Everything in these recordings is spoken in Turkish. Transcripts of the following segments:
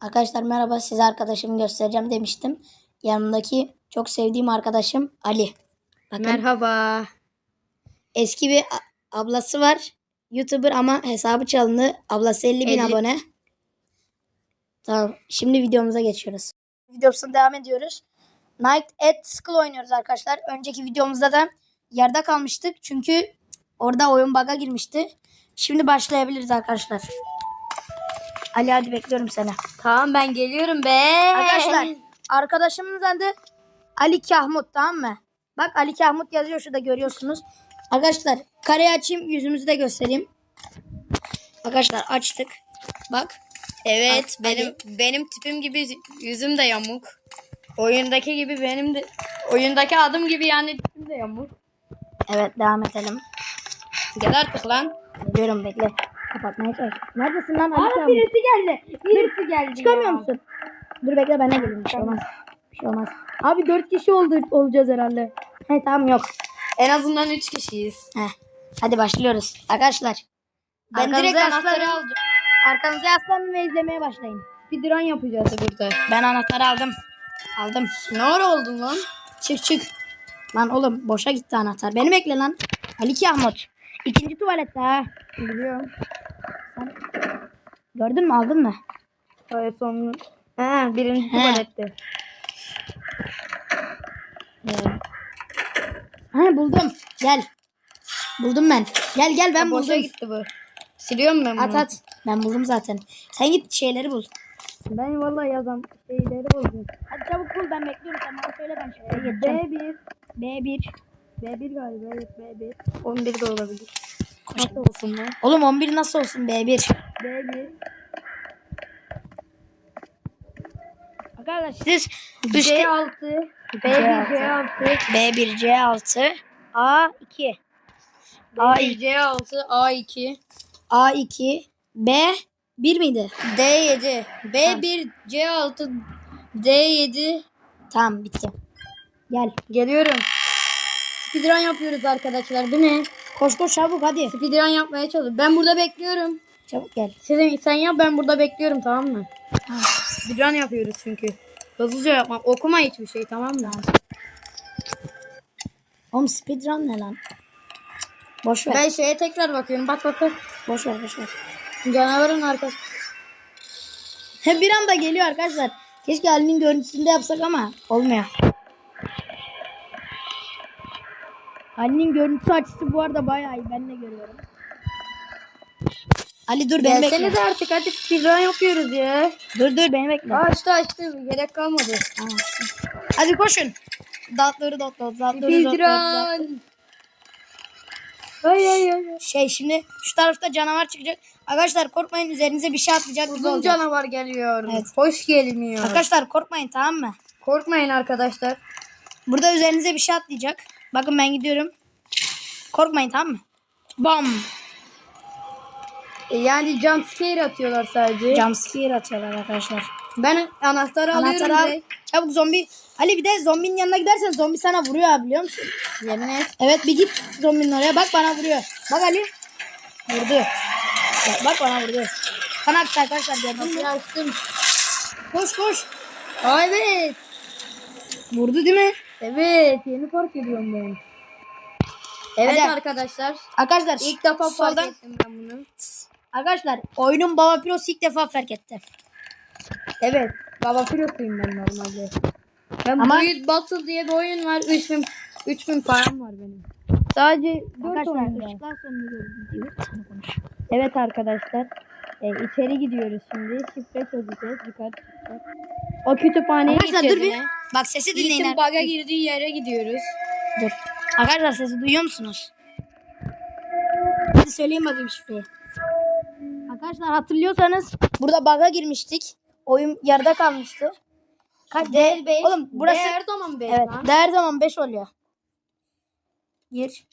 Arkadaşlar merhaba size arkadaşımı göstereceğim demiştim. Yanımdaki çok sevdiğim arkadaşım Ali. Bakın Merhaba. eski bir ablası var. YouTuber ama hesabı çalındı. Ablası 50 bin 50. abone. Tamam şimdi videomuza geçiyoruz. Videomuzda devam ediyoruz. Night at School oynuyoruz arkadaşlar. Önceki videomuzda da yerde kalmıştık. Çünkü orada oyun bug'a girmişti. Şimdi başlayabiliriz arkadaşlar. Ali hadi bekliyorum seni. Tamam ben geliyorum be. Arkadaşlar arkadaşımın adı Ali Kahmut tamam mı? Bak Ali Kahmut yazıyor şurada görüyorsunuz. Arkadaşlar kareyi açayım yüzümüzü de göstereyim. Arkadaşlar açtık. Bak. Evet Hadi. benim benim tipim gibi yüzüm de yamuk. Oyundaki gibi benim de oyundaki adım gibi yani tipim de yamuk. Evet devam edelim. Gel artık lan. Geliyorum bekle. Kapatmaya çalış. Neredesin lan Aa Kahmut? birisi geldi. Birisi geldi. Çıkamıyor ya. musun? Dur bekle ben de geleyim. Bir şey olmaz. Bir şey olmaz. Abi dört kişi oldu, olacağız herhalde. He tamam yok. En azından 3 kişiyiz. Heh. Hadi başlıyoruz. Arkadaşlar. Ben Arkanıza direkt anahtarı anahtarı alacağım. Arkanıza yaslanın ve izlemeye başlayın. Bir drone yapacağız burada. Ben anahtarı aldım. Aldım. Ne ara oldun lan? Çık çık. Lan oğlum boşa gitti anahtar. Beni bekle lan. Ali Kahmut. İkinci tuvalette ha. Biliyorum. Gördün mü aldın mı? Hayır son. He birinci He. tuvalette. Ha buldum. Gel. Buldum ben. Gel gel ben boşa buldum. gitti bu. Siliyorum ben bunu. At at. Ben buldum zaten. Sen git şeyleri bul. Ben vallahi yazan şeyleri buldum. Hadi çabuk bul ben bekliyorum. Sen bana söyle ben şuraya geçeceğim. B1. B1. B1 galiba evet B1. 11 de olabilir. Nasıl olsun lan? Oğlum 11 nasıl olsun B1? B1. Arkadaşlar siz üçte C6. B1 C6. B1 C6 A2 A2 C6 A2 A2 B1 miydi? D7 B1 C6 D7 Tamam bitti. Gel. Geliyorum. Speedrun yapıyoruz arkadaşlar değil mi? Koş koş çabuk hadi. Speedrun yapmaya çalışıyorum. Ben burada bekliyorum. Çabuk gel. Sen, sen yap ben burada bekliyorum tamam mı? Speedrun yapıyoruz çünkü. Hızlıca yapmam. Okuma hiçbir şey tamam mı? Oğlum speedrun ne lan? Boş ver. Ben şeye tekrar bakıyorum. Bak bak bak. Boş ver boş ver. Canavarın arkası. He bir anda geliyor arkadaşlar. Keşke Ali'nin görüntüsünde yapsak ama olmuyor. Ali'nin görüntü açısı bu arada bayağı iyi. Ben de görüyorum. Ali dur beni bekle. Gelsene de artık hadi speedrun yapıyoruz ya. Dur dur beni bekle. Açtı açtı. Gerek kalmadı. Hadi koşun. Datları dot dot datları dot dot. Ay ay ay. Şey şimdi şu tarafta canavar çıkacak. Arkadaşlar korkmayın üzerinize bir şey atlayacak gibi Uzun olacak. canavar geliyor. Evet. Hoş gelmiyor. Arkadaşlar korkmayın tamam mı? Korkmayın arkadaşlar. Burada üzerinize bir şey atlayacak. Bakın ben gidiyorum. Korkmayın tamam mı? Bam. E, Yani jump scare atıyorlar sadece. Jumpscare atıyorlar arkadaşlar. Ben anahtarı alıyorum Anahtarı al. direkt. Çabuk zombi. Ali bir de zombinin yanına gidersen zombi sana vuruyor abi biliyor musun? Yemin et. Evet bir git zombinin oraya. Bak bana vuruyor. Bak Ali. Vurdu. Bak, bak bana vurdu. Aktı arkadaşlar gördün mü? Açtım. Koş koş. Aa, evet. Vurdu değil mi? Evet. Yeni fark ediyorum ben. Evet Hadi. arkadaşlar. Arkadaşlar İlk defa fark soldan ettim ben bunu. Arkadaşlar oyunun Baba Piros ilk defa fark etti. Evet. Baba pilotuyum ben normalde. Ben Ama- Build Battle diye bir oyun var. 3000 3000 param var benim. Sadece 4 Arkadaşlar oyunda. ışıklar sonunu gördüm diyor. Sana konuş. Evet arkadaşlar. E, içeri gidiyoruz şimdi. Şifre çözeceğiz. Yukarı çıkacağız. O kütüphaneye Arkadaşlar dur bir. Bak sesi dinleyin. Yiğit'in bug'a girdiği yere gidiyoruz. Dur. Arkadaşlar sesi duyuyor musunuz? Hadi söyleyin bakayım şifreyi. Arkadaşlar hatırlıyorsanız burada bug'a girmiştik. Oyun yarıda kalmıştı. Kaç Değil beş. Oğlum burası Her zaman 5 evet lan. de her zaman 5 oluyor. Gir.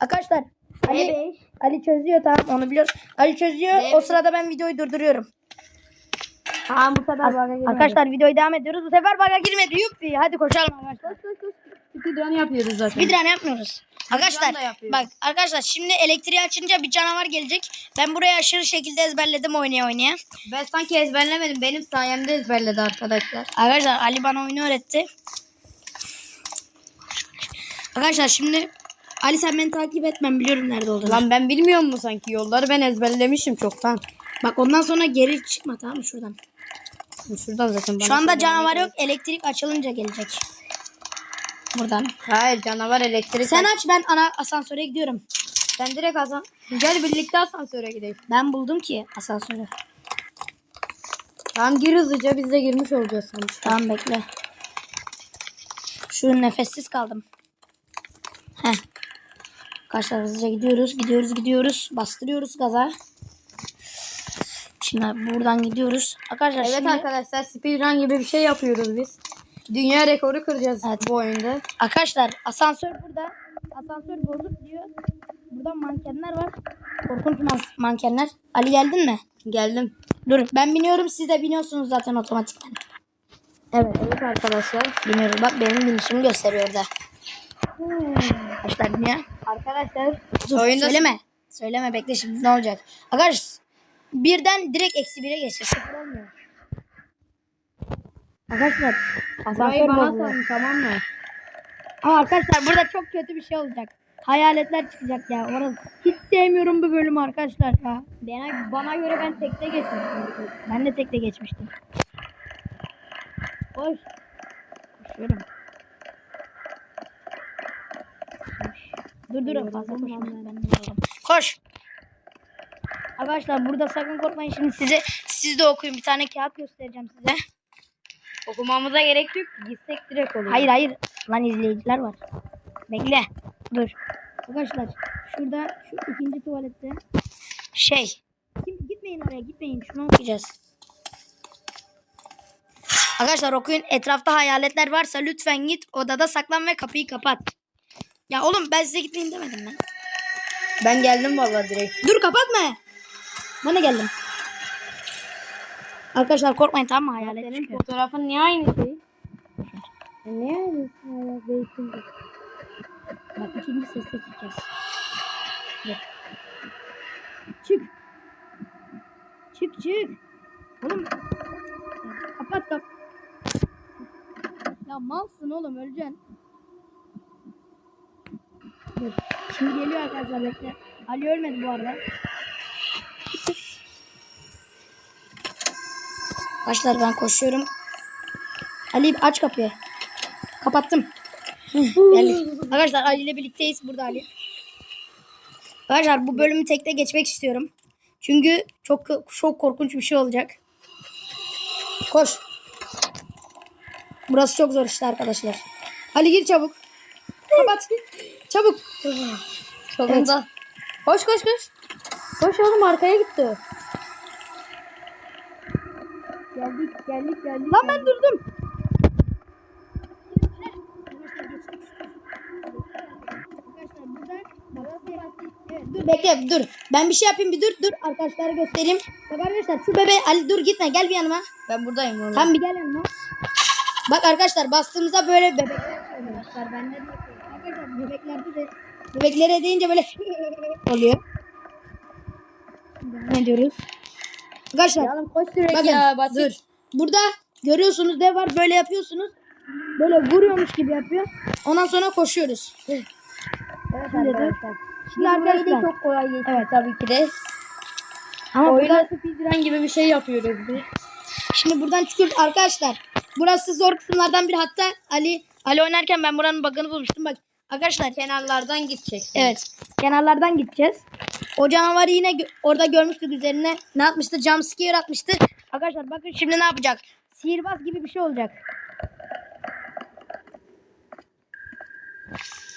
Arkadaşlar Ali, beş. Ali çözüyor tamam onu biliyoruz. Ali çözüyor. D o beş. sırada ben videoyu durduruyorum. Tamam bu sefer bug'a girmedik. Arkadaşlar videoyu devam ediyoruz. Bu sefer bug'a girmedi. Yuppi. Hadi koşalım arkadaşlar. Speedrun yapıyoruz zaten. Tane yapmıyoruz. Arkadaşlar bak arkadaşlar şimdi elektriği açınca bir canavar gelecek. Ben burayı aşırı şekilde ezberledim oynaya oynaya. Ben sanki ezberlemedim. Benim sayemde ezberledi arkadaşlar. Arkadaşlar Ali bana oyunu öğretti. Arkadaşlar şimdi Ali sen beni takip et ben biliyorum nerede olduğunu. Lan ben bilmiyor mu sanki yolları ben ezberlemişim çoktan. Bak ondan sonra geri çıkma tamam mı şuradan. Şuradan zaten Şu anda canavar yok elektrik açılınca gelecek. Buradan. Hayır canavar elektrik. Sen aç ben ana asansöre gidiyorum. Sen direkt asan. Gel birlikte asansöre gidelim. Ben buldum ki asansörü. Tamam gir hızlıca biz de girmiş olacağız sonuçta. Tamam bekle. Şu nefessiz kaldım. Heh. Arkadaşlar hızlıca gidiyoruz. Gidiyoruz gidiyoruz. Bastırıyoruz gaza. Şimdi buradan gidiyoruz. Arkadaşlar Evet şimdi, arkadaşlar speedrun gibi bir şey yapıyoruz biz. Dünya rekoru kıracağız Evet. bu oyunda. arkadaşlar asansör burada. Asansör bozuk diyor. Burada mankenler var. Korkunç man- mankenler. Ali geldin mi? Geldim. Dur ben biniyorum siz de biniyorsunuz zaten otomatikman. Evet evet arkadaşlar. Biniyoruz bak benim binişimi gösteriyor orada. Arkadaşlar biniyor. Arkadaşlar Dur, Oyunda- söyleme. Söyleme bekle şimdi ne olacak. Arkadaşlar birden direkt eksi bire geçeceğiz. Sıfır olmuyor. Arkadaşlar asansör bozuldu. tamam mı? Ama arkadaşlar burada çok kötü bir şey olacak. Hayaletler çıkacak ya. Orası hiç sevmiyorum bu bölümü arkadaşlar ya. Bana, bana göre ben tekte geçmiştim. Ben de tekte geçmiştim. Koş. Koşuyorum. Koş. Dur dur fazla koşma. Koş. Arkadaşlar burada sakın korkmayın şimdi size siz de okuyun bir tane kağıt göstereceğim size. Okumamıza gerek yok gitsek direkt olur. Hayır hayır lan izleyiciler var. Bekle. Dur. Arkadaşlar şurada şu ikinci tuvalette şey. Kim, gitmeyin oraya gitmeyin. Şunu okuyacağız. Arkadaşlar okuyun. Etrafta hayaletler varsa lütfen git odada saklan ve kapıyı kapat. Ya oğlum ben size gitmeyin demedim ben. Ben geldim vallahi direkt. Dur kapatma. Ben de geldim. Arkadaşlar korkmayın tamam mı hayalet Senin çıkıyor. fotoğrafın niye aynı şey? E, niye aynı ya? Beytin. Bak ikinci sesle çıkacağız. Dur. Çık. Çık çık. Oğlum. Ya, kapat kap. Ya malsın oğlum öleceksin. Dur. Şimdi geliyor arkadaşlar bekle. Ali ölmedi bu arada. Arkadaşlar ben koşuyorum. Ali aç kapıyı. Kapattım. Geldik. Arkadaşlar Ali ile birlikteyiz. Burada Ali. Arkadaşlar bu bölümü tekte geçmek istiyorum. Çünkü çok çok korkunç bir şey olacak. Koş. Burası çok zor işte arkadaşlar. Ali gir çabuk. Kapat. Çabuk. Sonunda. Koş koş koş. Koş oğlum arkaya gitti. o. Geldik geldik. Lan ben durdum. Dur bekle dur. Ben bir şey yapayım bir dur. Dur arkadaşlara göstereyim. Bak arkadaşlar şu bebe Ali dur gitme gel bir yanıma. Ben buradayım oğlum. Tam bir gel yanıma. Bak arkadaşlar bastığımızda böyle bebekler söylüyorlar. Ben de arkadaşlar bebeklerde de bebeklere deyince böyle oluyor. Ne diyoruz? Arkadaşlar Oğlum koş direkt Bakın ya. Basit. dur. Burada görüyorsunuz dev var böyle yapıyorsunuz. Böyle vuruyormuş gibi yapıyor. Ondan sonra koşuyoruz. Evet Şimdi arkadaşlar. Şimdi arkadaşlar. çok kolay geçti Evet. tabii ki de. Ama Oyunda burada, speedrun gibi bir şey yapıyoruz biz. şimdi buradan çıkıyoruz arkadaşlar. Burası zor kısımlardan biri. Hatta Ali Ali oynarken ben buranın bug'ını bulmuştum. Bak arkadaşlar Kenarlardan gidecek. evet kenarlardan gideceğiz. O canavarı yine gö- orada görmüştük üzerine. Ne yapmıştı? Jump scare atmıştı. Arkadaşlar bakın şimdi ne yapacak? Sihirbaz gibi bir şey olacak.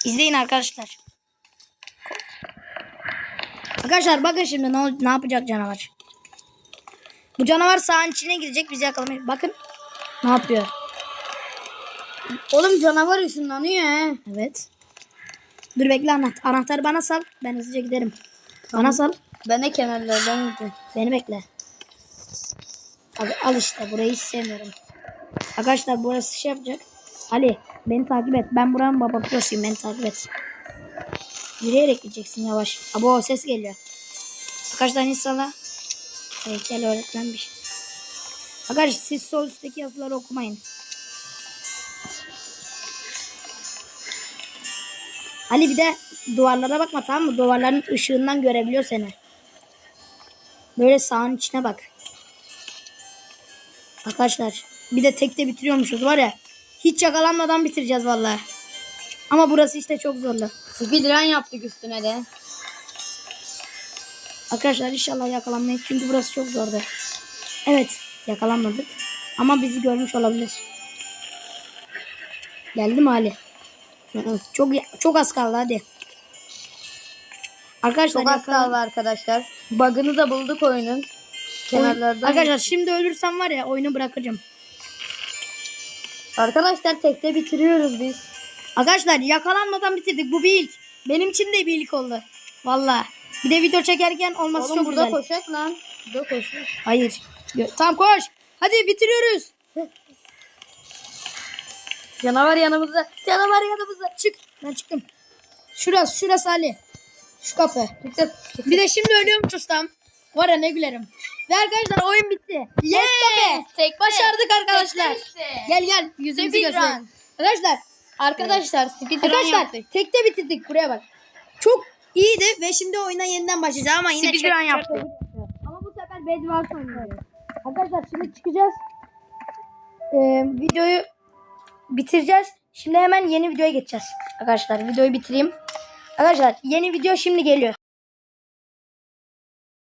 İzleyin arkadaşlar. Arkadaşlar bakın şimdi ne, ne yapacak canavar. Bu canavar sağın içine girecek bizi yakalamayacak. Bakın ne yapıyor. Oğlum canavar ışınlanıyor he. Evet. Dur bekle anahtar. Anahtarı bana sal. Ben hızlıca giderim. Bana sal. Ben de kenarlardan gideceğim. Beni bekle. Abi al işte burayı hiç sevmiyorum. Arkadaşlar burası şey yapacak. Ali beni takip et. Ben buranın baba prosuyum. Beni takip et. Yürüyerek gideceksin yavaş. Abo ses geliyor. Arkadaşlar inşallah heykel öğretmen bir şey. Arkadaşlar siz sol üstteki yazıları okumayın. Ali bir de duvarlara bakma tamam mı? Duvarların ışığından görebiliyor seni. Böyle sağın içine bak. Arkadaşlar bir de tekte bitiriyormuşuz var ya. Hiç yakalanmadan bitireceğiz vallahi. Ama burası işte çok zorlu. Speedrun yaptık üstüne de. Arkadaşlar inşallah yakalanmayız çünkü burası çok zordu. Evet yakalanmadık. Ama bizi görmüş olabilir. Geldi mi Ali? Çok çok az kaldı hadi. Arkadaşlar Çok az kaldı arkadaşlar. Bug'ını da bulduk oyunun. Kenarlardan. Arkadaşlar şimdi ölürsem var ya oyunu bırakacağım. Arkadaşlar tekte bitiriyoruz biz. Arkadaşlar yakalanmadan bitirdik. Bu bir ilk. Benim için de bir ilk oldu. Valla. Bir de video çekerken olması Oğlum çok burada güzel. koşak lan. Burada koşak. Hayır. Tamam koş. Hadi bitiriyoruz. Canavar yanımızda. Canavar yanımızda. Çık. Ben çıktım. Şurası, şurası Ali. Şu kapı. Bir de şimdi ölüyorum ustam. Var ya ne gülerim. Ve arkadaşlar oyun bitti. Yes. Tekte. Başardık arkadaşlar. Gel gel yüzümüzü Speedrun. göster. Arkadaşlar. Arkadaşlar speedrun Arkadaşlar yaptık. tekte bitirdik buraya bak. Çok iyiydi ve şimdi oyuna yeniden başlayacağız ama yine Speedrun çok- yaptık. Ama bu sefer Bedwars oynayacağız. Arkadaşlar şimdi çıkacağız. Ee, videoyu bitireceğiz. Şimdi hemen yeni videoya geçeceğiz. Arkadaşlar videoyu bitireyim. Arkadaşlar yeni video şimdi geliyor.